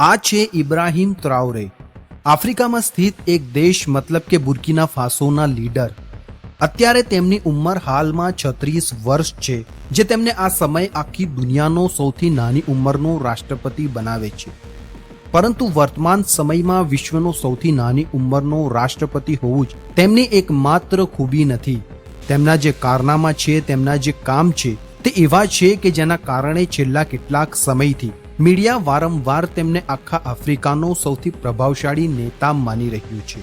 આ છે ઇબ્રાહિમ ત્રાઉરે આફ્રિકામાં સ્થિત એક દેશ મતલબ કે બુર્કીના ફાસોના લીડર. અત્યારે તેમની ઉંમર હાલમાં છત્રીસ વર્ષ છે, જે તેમને આ સમય આખી દુનિયાનો સૌથી નાની ઉંમરનો રાષ્ટ્રપતિ બનાવે છે. પરંતુ વર્તમાન સમયમાં વિશ્વનો સૌથી નાની ઉંમરનો રાષ્ટ્રપતિ હોવું જ તેમની એક માત્ર ખૂબી નથી. તેમના જે કારનામા છે, તેમના જે કામ છે, તે એવા છે કે જેના કારણે છેલ્લા કેટલાક સમયથી મીડિયા વારંવાર તેમને આખા આફ્રિકાનો સૌથી પ્રભાવશાળી નેતા માની રહ્યું છે.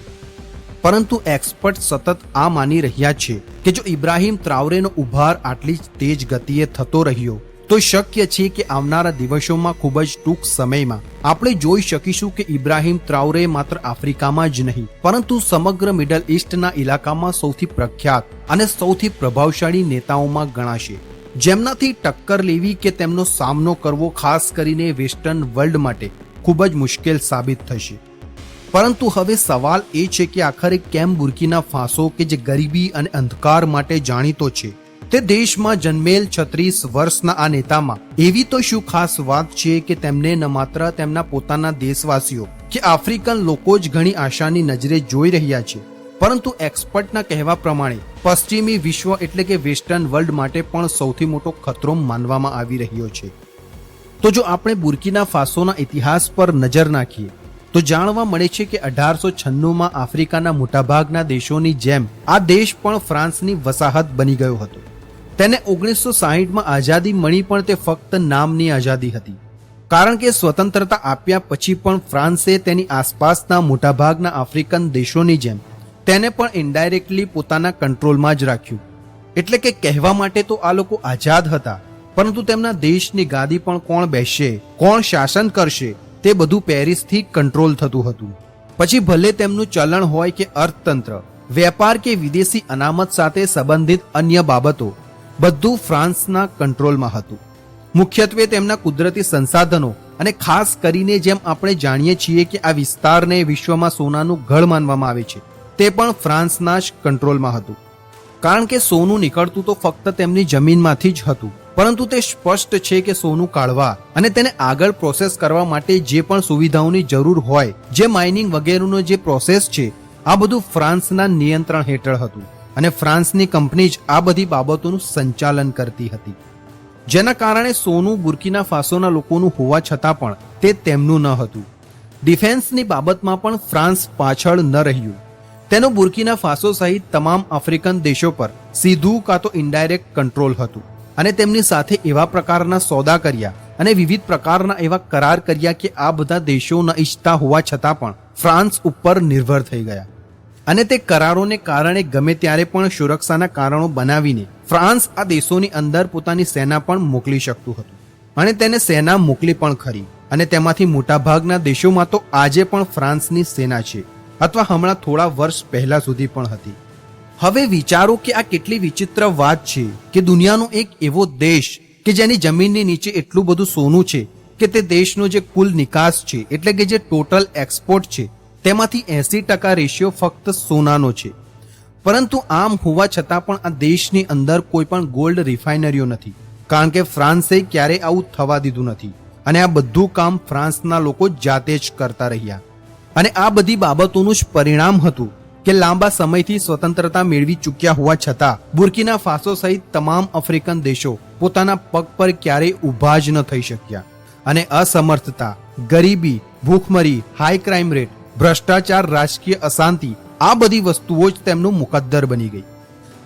પરંતુ એક્સપર્ટ સતત આ માની રહ્યા છે કે જો ઇબ્રાહિમ ત્રાવરેનો ઉભાર આટલી જ તેજ ગતિએ થતો રહ્યો, તો શક્ય છે કે આવનારા દિવસોમાં ખૂબ જ ટૂંક સમયમાં આપણે જોઈ શકીશું કે ઇબ્રાહિમ ત્રાવરે માત્ર આફ્રિકામાં જ નહીં, પરંતુ સમગ્ર મિડલ ઇસ્ટના ઇલાકામાં સૌથી પ્રખ્યાત અને સૌથી પ્રભાવશાળી નેતાઓમાં ગણાશે. જેમનાથી ટક્કર લેવી કે તેમનો સામનો કરવો ખાસ કરીને વેસ્ટર્ન વર્લ્ડ માટે ખૂબ જ મુશ્કેલ સાબિત થશે. પરંતુ હવે સવાલ એ છે કે આખરે કેમ બુર્કીના ફાંસો કે જે ગરીબી અને અંધકાર માટે જાણીતો છે, તે દેશમાં જન્મેલ છત્રીસ વર્ષના આ નેતામાં એવી તો શું ખાસ વાત છે કે તેમને ન માત્ર તેમના પોતાના દેશવાસીઓ કે આફ્રિકન લોકો જ ઘણી આશાની નજરે જોઈ રહ્યા છે. પરંતુ એક્સપર્ટના કહેવા પ્રમાણે, પશ્ચિમી વિશ્વ એટલે કે વેસ્ટર્ન વર્લ્ડ માટે પણ સૌથી મોટો ખતરો માનવામાં આવી રહ્યો છે. તો જો આપણે બુર્કીના ફાસોના ઇતિહાસ પર નજર નાખીએ, તો જાણવા મળે છે કે અઢારસો છન્નુંમાં આફ્રિકાના મોટાભાગના દેશોની જેમ, આ દેશ પણ ફ્રાન્સની વસાહત બની ગયો હતો. તેને ઓગણીસો સાહીઠમાં આઝાદી મળી પણ તે ફક્ત નામની આઝાદી હતી. કારણ કે સ્વતંત્રતા આપ્યા પછી પણ ફ્રાન્સે તેની આસપાસના મોટાભાગના આફ્રિકન દેશોની જેમ તેને પણ ઇનડાયરેક્ટલી પોતાના કંટ્રોલમાં જ રાખ્યું. એટલે કે કહેવા માટે તો આ લોકો આઝાદ હતા, પરંતુ તેમના દેશની ગાદી પણ કોણ બેસશે કોણ શાસન કરશે, તે બધું પેરિસથી કંટ્રોલ થતું હતું. પછી ભલે તેમનું ચલણ હોય કે અર્થતંત્ર, વેપાર કે વિદેશી અનામત સાથે સંબંધિત અન્ય બાબતો, બધું ફ્રાન્સના કંટ્રોલમાં હતું. મુખ્યત્વે તેમના કુદરતી સંસાધનો અને ખાસ કરીને જેમ આપણે જાણીએ છીએ કે આ વિસ્તારને વિશ્વમાં સોનાનું ઘડ માનવામાં આવે છે. તે પણ ફ્રાન્સના જ કંટ્રોલમાં હતું. કારણ કે સોનું નીકળતું તો ફક્ત તેમની જમીનમાંથી જ હતું. પરંતુ તે સ્પષ્ટ છે કે સોનું કાઢવા અને તેને આગળ પ્રોસેસ કરવા માટે જે પણ સુવિધાઓની જરૂર હોય, જે માઇનિંગ વગેરેનો જે પ્રોસેસ છે, આ બધું ફ્રાન્સના નિયંત્રણ હેઠળ હતું અને ફ્રાન્સની કંપની જ આ બધી બાબતોનું સંચાલન કરતી હતી. જેના કારણે સોનું બુર્કીના ફાસોના લોકોનું હોવા છતાં પણ તે તેમનું ન હતું. ડિફેન્સની બાબતમાં પણ ફ્રાન્સ પાછળ ન રહ્યું. તેનો બુર્કીના ફાસો સહિત તમામ આફ્રિકન દેશો પર સીધું કાં તો ઇનડાયરેક્ટ કંટ્રોલ હતું. અને તેમની સાથે એવા પ્રકારના સોદા કર્યા અને વિવિધ પ્રકારના એવા કરાર કર્યા કે આ બધા દેશો ન ઈચ્છતા હોવા છતાં પણ ફ્રાન્સ ઉપર નિર્ભર થઈ ગયા. અને તે કરારોને કારણે ગમે ત્યારે પણ સુરક્ષાના કારણો બનાવીને ફ્રાન્સ આ દેશોની અંદર પોતાની સેના પણ મોકલી શકતું હતું. અને તેને સેના મોકલી પણ ખરી. અને તેમાંથી મોટાભાગના દેશોમાં તો આજે પણ ફ્રાન્સની સેના છે. અથવા હમણાં થોડા વર્ષ પહેલા સુધી પણ હતી. હવે વિચારો કે આ કેટલી વિચિત્ર વાત છે કે દુનિયાનો એક એવો દેશ કે જેની જમીનની નીચે એટલું બધું સોનું છે કે તે દેશનો જે કુલ નિકાસ છે, એટલે કે જે ટોટલ એક્સપોર્ટ છે, તેમાંથી એસી ટકા રેશિયો ફક્ત સોનાનો છે. પરંતુ આમ હોવા છતાં પણ આ દેશની અંદર કોઈ પણ ગોલ્ડ રિફાઇનરીઓ નથી. કારણ કે ફ્રાન્સે ક્યારેય આવું થવા દીધું નથી. અને આ બધું કામ ફ્રાન્સના લોકો જાતે જ કરતા રહ્યા. અને આ બધી બાબતોનું જ પરિણામ હતું કે લાંબા સમયથી સ્વતંત્રતા મેળવી ચૂક્યા હોવા છતાં, બુર્કીના ફાસો સહિત તમામ આફ્રિકન દેશો પોતાના પગ પર ક્યારેય ઊભા જ ન થઈ શક્યા. અને અસમર્થતા, ગરીબી, ભૂખમરી હાઈ ક્રાઇમ રેટ ભ્રષ્ટાચાર, રાજકીય અશાંતિ, આ બધી વસ્તુઓ જ તેમનું મુકદ્દર બની ગઈ.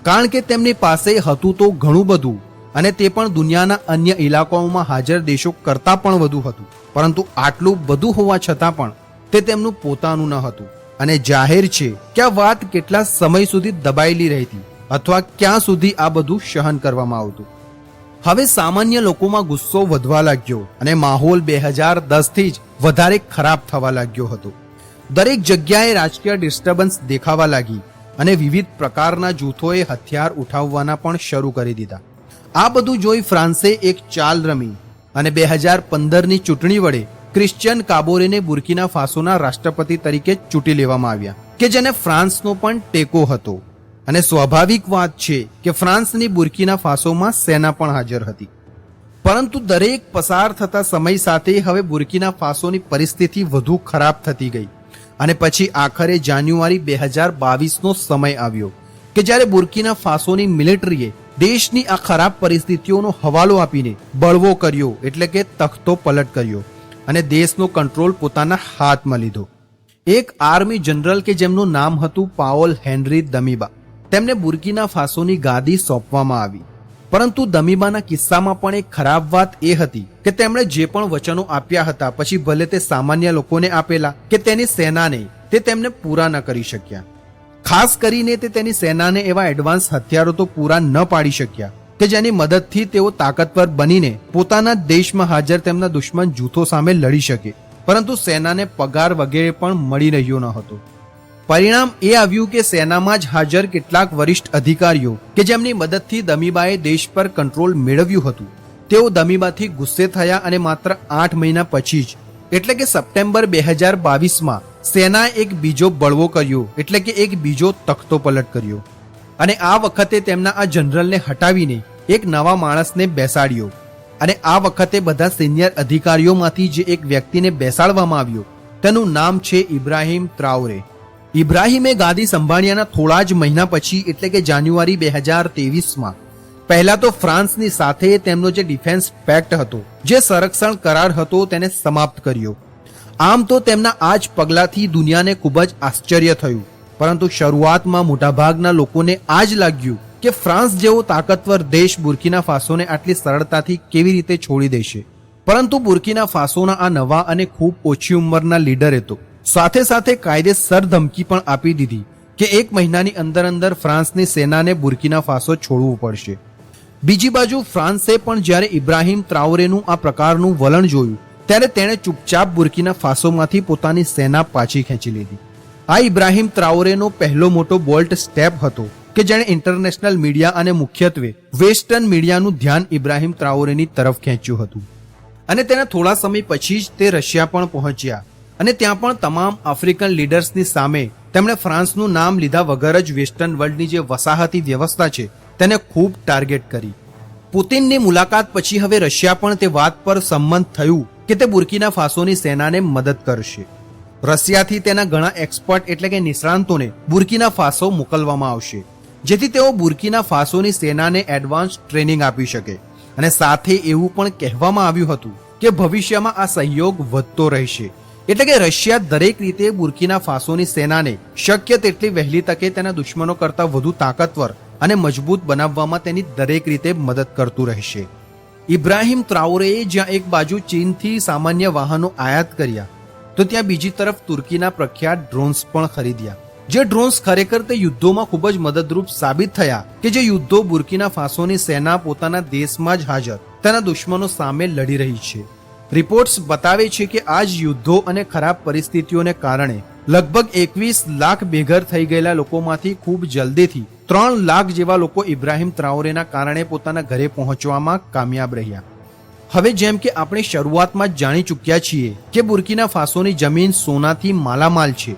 કારણ કે તેમની પાસે હતું તો ઘણું બધું અને તે પણ દુનિયાના અન્ય ઇલાકાઓમાં હાજર દેશો કરતાં પણ વધુ હતું. પરંતુ આટલું બધું હોવા છતાં પણ તે તેમનું પોતાનું ન હતું. અને જાહેર છે કે આ વાત કેટલા સમય સુધી દબાયેલી રહેતી અથવા ક્યાં સુધી આ બધું સહન કરવામાં આવતું. હવે સામાન્ય લોકોમાં ગુસ્સો વધવા લાગ્યો અને માહોલ બે હજાર દસથી જ વધારે ખરાબ થવા લાગ્યો હતો. દરેક જગ્યાએ રાજકીય ડિસ્ટર્બન્સ દેખાવા લાગી અને વિવિધ પ્રકારના જૂથોએ હથિયાર ઉઠાવવાના પણ શરૂ કરી દીધા. આ બધું જોઈ ફ્રાન્સે એક ચાલ રમી અને બે હજાર પંદરની ચૂંટણી વડે ક્રિશ્ચિયન કાબોરેને બુર્કીના ફાસોના રાષ્ટ્રપતિ તરીકે ચૂંટી લેવામાં આવ્યા, કે જેને ફ્રાન્સનો પણ ટેકો હતો. અને સ્વાભાવિક વાત છે કે ફ્રાન્સની બુર્કીના ફાસોમાં સેના પણ હાજર હતી. પરંતુ દરેક પસાર થતા સમય સાથે હવે બુર્કીના ફાસોની પરિસ્થિતિ વધુ ખરાબ થતી ગઈ. અને પછી આખરે જાન્યુઆરી બે હજાર બાવીસનો સમય આવ્યો, કે જ્યારે બુર્કીના ફાસોની મિલિટરીએ દેશની આ ખરાબ પરિસ્થિતિઓનો હવાલો આપીને બળવો કર્યો, એટલે કે તખતો પલટ કર્યો. અને દેશનો કંટ્રોલ પોતાના હાથમાં લીધો. એક આર્મી જનરલ કે જેમનું નામ હતું પાઓલ હેનરી દમીબા. તેમને બુર્કીના ફાસોની ગાદી સોંપવામાં આવી. પરંતુ દમીબાના કિસ્સામાં પણ એક ખરાબ વાત એ હતી કે તેમણે જે પણ વચનો આપ્યા હતા, પછી ભલે તે સામાન્ય લોકોને આપેલા કે તેની સેનાને, તે તેમને પૂરા ન કરી શક્યા. ખાસ કરીને તે તેની સેનાને એવા એડવાન્સ હથિયારો તો પૂરા ન પાડી શક્યા. કે જેની મદદથી તેઓ તાકતવર બનીને પોતાના દેશમાં હાજર તેમના દુશ્મન જૂથો સામે લડી શકે. પરંતુ સેનાને પગાર વગેરે પણ મળી રહ્યો ન હતો. પરિણામ એ આવ્યું કે સેનામાં જ હાજર કેટલાક વરિષ્ઠ અધિકારીઓ કે જેમની મદદથી દમીબાએ દેશ પર કંટ્રોલ મેળવ્યું હતું. તેઓ દમીબાથી ગુસ્સે થયા અને માત્ર આઠ મહિના પછી જ, એટલે કે સપ્ટેમ્બર બે હજાર બાવીસમાં, સેનાએ એક બીજો બળવો કર્યો, એટલે કે એક બીજો તખતો પલટ કર્યો. અને આ વખતે તેમના આ જનરલને હટાવીને એક નવા માણસને બેસાડ્યો. અને આ વખતે બધા સિનિયર અધિકારીઓમાંથી જે એક વ્યક્તિને બેસાડવામાં આવ્યો, તેનું નામ છે ઇબ્રાહિમ ત્રાઉરે. ઇબ્રાહિમે ગાદી સંભાળ્યાના થોડા જ મહિના પછી, એટલે કે જાન્યુઆરી બે હજાર તેવીસમાં પહેલા તો ફ્રાન્સની સાથે તેમનો જે ડિફેન્સ પેક્ટ હતો, જે સંરક્ષણ કરાર હતો, તેને સમાપ્ત કર્યો. આમ તો તેમના આ જ પગલાથી દુનિયાને ખૂબ જ આશ્ચર્ય થયું. પરંતુ શરૂઆતમાં મોટાભાગના લોકોને આ જ લાગ્યું કે ફ્રાન્સ જેવો તાકતવર દેશ બુર્કીના ફાસોને આટલી સરળતાથી કેવી રીતે છોડી દેશે. પરંતુ બુર્કીના ફાસોના આ નવા અને ખૂબ ઓછી ઉંમરના લીડરે તો સાથે સાથે કાયદેસર ધમકી પણ આપી દીધી કે એક મહિનાની અંદર અંદર ફ્રાન્સની સેનાને બુર્કીના ફાસો છોડવું પડશે. બીજી બાજુ ફ્રાન્સે પણ જ્યારે ઇબ્રાહિમ ત્રાઉરેનું આ પ્રકારનું વલણ જોયું, ત્યારે તેણે ચૂપચાપ બુર્કીના ફાસોમાંથી પોતાની સેના પાછી ખેંચી લીધી. આ ઇબ્રાહિમ ત્રાઓરેનો પહેલો મોટો બોલ્ટ સ્ટેપ હતો કે જેણે ઇન્ટરનેશનલ મીડિયા અને મુખ્યત્વે વેસ્ટર્ન મીડિયાનું ધ્યાન ઇબ્રાહિમ ત્રાઓરેની તરફ ખેંચ્યું હતું. અને તેના થોડા સમય પછી જ તે રશિયા પણ પહોંચ્યા અને ત્યાં પણ તમામ આફ્રિકન લીડર્સની સામે તેમણે ફ્રાન્સનું નામ લીધા વગર જ વેસ્ટર્ન વર્લ્ડની જે વસાહતી વ્યવસ્થા છે તેને ખૂબ ટાર્ગેટ કરી. પુતિનની મુલાકાત પછી હવે રશિયા પણ તે વાત પર સંમત થયું કે તે બુર્કીના ફાસોની સેનાને મદદ કરશે. રશિયાથી તેના ઘણા એક્સપર્ટ એટલે કે નિષ્ણાંતોને બુર્કીના ફાસો મોકલવામાં આવશે, જેથી તેઓ બુર્કીના ફાસોની સેનાને એડવાન્સ ટ્રેનિંગ આપી શકે. અને સાથે એવું પણ કહેવામાં આવ્યું હતું કે ભવિષ્યમાં આ સહયોગ વધતો રહેશે. એટલે કે રશિયા દરેક રીતે બુર્કીના ફાસોની સેનાને શક્ય તેટલી વહેલી તકે તેના દુશ્મનો કરતા વધુ તાકતવર અને મજબૂત બનાવવામાં તેની દરેક રીતે મદદ કરતું રહેશે. ઇબ્રાહિમ ત્રાઉરેએ જ્યાં એક બાજુ ચીનથી સામાન્ય વાહનો આયાત કર્યા તો ત્યાં બીજી તરફ તુર્કીના પ્રખ્યાત ડ્રોન્સ પણ ખરીદ્યા. જે ડ્રોન્સ ખરેખર તે યુદ્ધોમાં ખૂબ જ મદદરૂપ સાબિત થયા કે જે યુદ્ધો બુર્કીના ફાસોની સેના પોતાના દેશમાં જ હાજર, તેના દુશ્મનો સામે લડી રહી છે. રિપોર્ટ્સ બતાવે છે કે આ જ યુદ્ધો અને ખરાબ પરિસ્થિતિઓને કારણે લગભગ એકવીસ લાખ બેઘર થઈ ગયેલા લોકોમાંથી ખૂબ જલ્દીથી ત્રણ લાખ જેવા લોકો ઇબ્રાહિમ ત્રાઓરેના કારણે પોતાના ઘરે પહોંચવામાં કામયાબ રહ્યા. હવે જેમ કે આપણે શરૂઆતમાં જ જાણી ચૂક્યા છીએ કે બુર્કીના ફાસોની જમીન સોનાથી માલામાલ છે.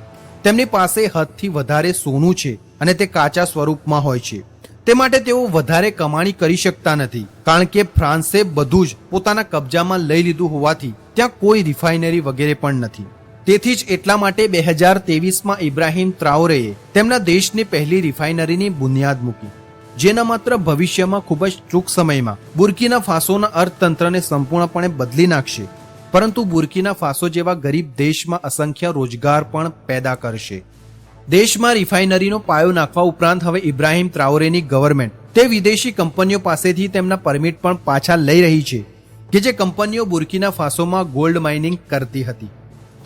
તેમની પાસે હદથી વધારે સોનું છે અને તે કાચા સ્વરૂપમાં હોય છે. તે માટે તેઓ વધારે કમાણી કરી શકતા નથી, કારણ કે ફ્રાન્સે બધું જ પોતાના કબજામાં લઈ લીધું હોવાથી ત્યાં કોઈ રિફાઇનરી વગેરે પણ નથી. તેથી જ એટલા માટે બે હજાર તેવીસમાં ઇબ્રાહિમ ત્રાઓરેએ તેમના દેશની પહેલી રિફાઇનરીની બુનિયાદ મૂકી. જેના માત્ર ભવિષ્યમાં ખૂબ જ ટૂંક સમયમાં બુર્કીના ફાસોના અર્થતંત્રને સંપૂર્ણપણે બદલી નાખશે. પરંતુ બુર્કીના ફાસો જેવા ગરીબ દેશમાં અસંખ્ય રોજગાર પણ પેદા કરશે. દેશમાં રિફાઇનરીનો પાયો નાખવા ઉપરાંત હવે ઇબ્રાહિમ ત્રાઓરેની ગવર્મેન્ટ તે વિદેશી કંપનીઓ પાસેથી તેમના પરમિટ પણ પાછા લઈ રહી છે, કે જે કંપનીઓ બુર્કીના ફાસોમાં ગોલ્ડ માઇનિંગ કરતી હતી.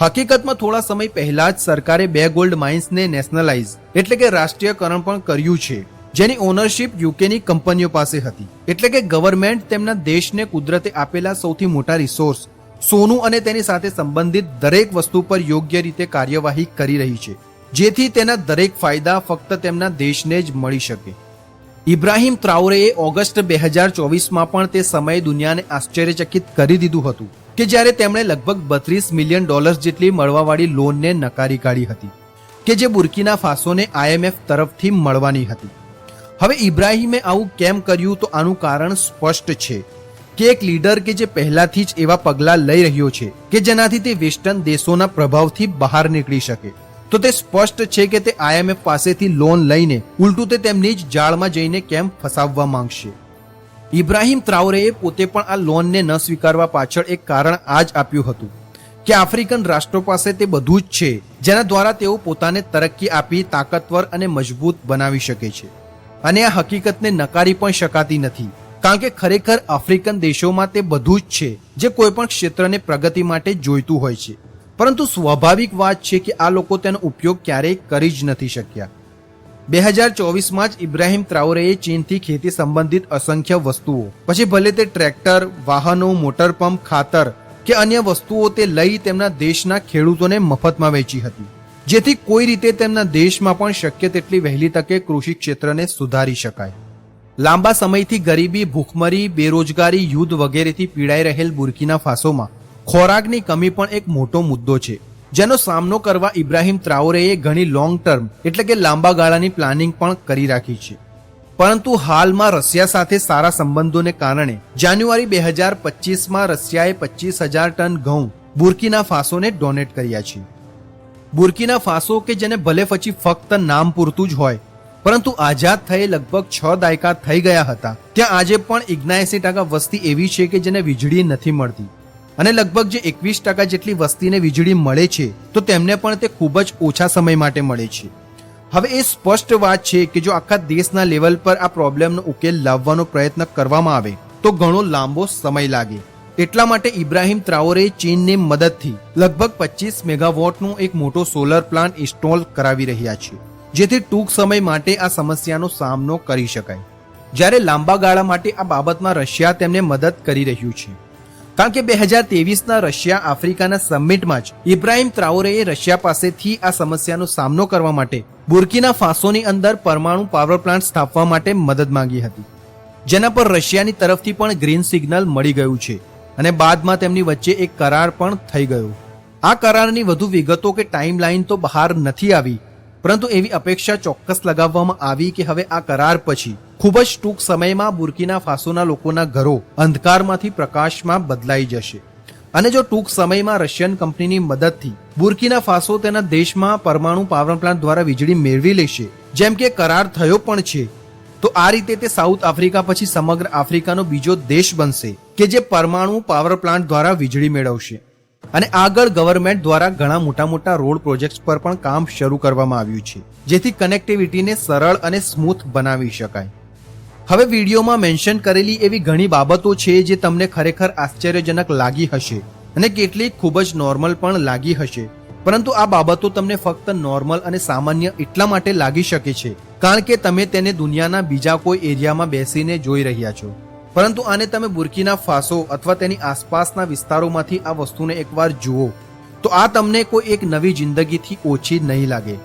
હકીકતમાં થોડા સમય પહેલા જ સરકારે બે ગોલ્ડ માઇન્સને નેશનલાઇઝ એટલે કે રાષ્ટ્રીયકરણ પણ કર્યું છે. જેની ઓનરશિપ યુકેની કંપનીઓ પાસે હતી. એટલે કે ગવર્મેન્ટ તેમના દેશને કુદરતે આપેલા સૌથી મોટા રિસોર્સ સોનું અને તેની સાથે સંબંધિત દરેક વસ્તુ પર યોગ્ય રીતે કાર્યવાહી કરી રહી છે, જેથી તેના દરેક ફાયદા ફક્ત તેમના દેશને જ મળી શકે. ઇબ્રાહિમ ત્રાઉરેએ ઓગસ્ટ બે હજાર ચોવીસમાં પણ તે સમયે દુનિયાને આશ્ચર્યચકિત કરી દીધું હતું, કે જ્યારે તેમણે લગભગ બત્રીસ મિલિયન ડોલર્સ જેટલી મળવાવાળી લોનને નકારી કાઢી હતી, કે જે બુર્કીના ફાસોને આઈએમએફ તરફથી મળવાની હતી. હવે ઇબ્રાહિમે આવું કેમ કર્યું તો આનું કારણ સ્પષ્ટ છે. કે એક લીડર કે જે પહેલાથી જ એવા પગલાં લઈ રહ્યો છે કે જેનાથી તે વેસ્ટર્ન દેશોના પ્રભાવથી બહાર નીકળી શકે. તો તે સ્પષ્ટ છે કે તે આઈએમએફ પાસેથી લોન લઈને ઉલટું તે તેમની જ જાળમાં જઈને કેમ ફસાવવા માંગશે. ઇબ્રાહિમ ત્રાઉરેએ પોતે પણ આ લોનને ન સ્વીકારવા પાછળ એક કારણ આ જ આપ્યું હતું કે આફ્રિકન રાષ્ટ્રો પાસે તે બધું જ છે, જેના દ્વારા તેઓ પોતાને તરક્કી આપી તાકાતવર અને મજબૂત બનાવી શકે છે. અને આ હકીકતને નકારી પણ શકાતી નથી. કારણ કે ખરેખર આફ્રિકન દેશોમાં તે બધું જ છે, જે કોઈ પણ ક્ષેત્રને પ્રગતિ માટે જોઈતું હોય છે. પરંતુ સ્વાભાવિક વાત છે કે આ લોકો તેનો ઉપયોગ ક્યારેય કરી જ નથી શક્યા. બે હજાર ચોવીસમાં જ ઇબ્રાહિમ ત્રાવરેએ ચીનથી ખેતી સંબંધિત અસંખ્ય વસ્તુઓ, પછી ભલે તે ટ્રેક્ટર, વાહનો, મોટર પંપ, ખાતર કે અન્ય વસ્તુઓ તે લઈ તેમના દેશના ખેડૂતોને મફતમાં વેચી હતી. જેથી કોઈ રીતે તેમના દેશમાં પણ શક્ય તેટલી વહેલી તકે કૃષિ ક્ષેત્રને સુધારી શકાય. લાંબા સમયથી ગરીબી, ભૂખમરી, બેરોજગારી, યુદ્ધ વગેરેથી પીડાઈ રહેલ બુર્કીના ફાસોમાં ખોરાકની કમી પણ એક મોટો મુદ્દો છે, જેનો સામનો કરવા ઇબ્રાહિમ ત્રાઓરેએ ઘણી લોંગ ટર્મ એટલે કે લાંબા ગાળાની પ્લાનિંગ પણ કરી રાખી છે. પરંતુ હાલમાં રશિયા સાથે સારા સંબંધોને કારણે જાન્યુઆરી બે હજાર પચીસમાં રશિયાએ પચીસ હજાર ટન ઘઉં બુર્કીના ફાસોને ડોનેટ કર્યા છે. બુર્કીના ફાસો કે જેને ભલે પછી ફક્ત નામ પૂરતું જ હોય, પરંતુ આઝાદ થયે લગભગ છ દાયકા થઈ ગયા હતા. ત્યાં આજે પણ ઇગ્નાએસી ટકા વસ્તી એવી છે કે જેને વીજળી નથી મળતી. અને લગભગ જે એકવીસ ટકા જેટલી વસ્તીને વીજળી મળે છે, તો તેમને પણ તે ખૂબ જ ઓછા સમય માટે મળે છે. હવે એ સ્પષ્ટ વાત છે કે જો આખા દેશના લેવલ પર આ પ્રોબ્લેમનો ઉકેલ લાવવાનો પ્રયત્ન કરવામાં આવે, તો ઘણો લાંબો સમય લાગે. એટલા માટે ઇબ્રાહિમ ત્રાઓરે ચીનની મદદથી લગભગ પચીસ મેગાવોટનો એક મોટો સોલર પ્લાન્ટ ઇન્સ્ટોલ કરાવી રહ્યા છે, જેથી ટૂંક સમય માટે આ સમસ્યાનો સામનો કરી શકાય. જ્યારે લાંબા ગાળા માટે આ બાબતમાં રશિયા તેમને મદદ કરી રહ્યું છે. કારણ કે બે હજાર તેવીસના રશિયા આફ્રિકાના સમિટમાં જ ઇબ્રાહિમ ત્રાઓરેએ રશિયા પાસેથી આ સમસ્યાનો સામનો કરવા માટે બુર્કીના ફાંસોની અંદર પરમાણુ પાવર પ્લાન્ટ સ્થાપવા માટે મદદ માંગી હતી. જેના પર રશિયાની તરફથી પણ ગ્રીન સિગ્નલ મળી ગયું છે. અને બાદમાં તેમની વચ્ચે એક કરાર પણ થઈ ગયો. આ કરારની વધુ વિગતો કે ટાઈમલાઈન તો બહાર નથી આવી, પરંતુ એવી અપેક્ષા ચોક્કસ લગાવવામાં આવી કે હવે આ કરાર પછી ખૂબ જ ટૂંક સમયમાં બુર્કીના ફાસોના લોકોના ઘરો અંધકારમાંથી પ્રકાશમાં બદલાઈ જશે. અને જો ટૂંક સમયમાં રશિયન કંપનીની મદદથી બુર્કીના ફાસો તેના દેશમાં પરમાણુ પાવર પ્લાન્ટ દ્વારા વીજળી મેળવી લેશે, જેમ કે કરાર થયો પણ છે, તો આ રીતે તે સાઉથ આફ્રિકા પછી સમગ્ર આફ્રિકાનો બીજો દેશ બનશે. કે જે પરમાણુ પાવર પ્લાન્ટ દ્વારા વીજળી મેળવશે. અને આગળ ગવર્મેન્ટ દ્વારા ઘણા મોટા મોટા રોડ પ્રોજેક્ટ્સ પર પણ કામ શરૂ કરવામાં આવ્યું છે, જેથી કનેક્ટિવિટીને સરળ અને સ્મૂથ બનાવી શકાય. હવે વિડીયોમાં મેન્શન કરેલી એવી ઘણી બાબતો છે જે તમને ખરેખર આશ્ચર્યજનક લાગી હશે અને કેટલીક ખૂબ જ નોર્મલ પણ લાગી હશે. પરંતુ આ બાબતો તમને ફક્ત નોર્મલ અને સામાન્ય એટલા માટે લાગી શકે છે, કારણ કે તમે તેને દુનિયાના બીજા કોઈ એરિયામાં બેસીને જોઈ રહ્યા છો. પરંતુ આને તમે બુર્કીના ફાસો અથવા તેની આસપાસના વિસ્તારોમાંથી આ વસ્તુને એકવાર જુઓ, તો આ તમને કોઈ એક નવી જિંદગીથી ઓછી નહીં લાગે.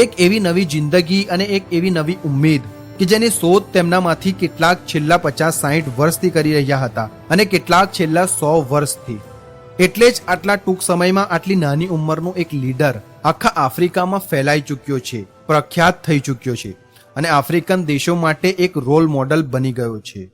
એક એવી નવી જિંદગી અને એક એવી નવી ઉમ્મીદ કે જેની શોધ તેમનામાંથી કેટલાક છેલ્લા પચાસ સાહીઠ વર્ષથી કરી રહ્યા હતા અને કેટલાક છેલ્લા સો વર્ષથી. એટલે જ આટલા ટૂંક સમયમાં આટલી નાની ઉંમરનો એક લીડર આખા આફ્રિકામાં ફેલાઈ ચૂક્યો છે, પ્રખ્યાત થઈ ચૂક્યો છે અને આફ્રિકન દેશો માટે એક રોલ મોડલ બની ગયો છે.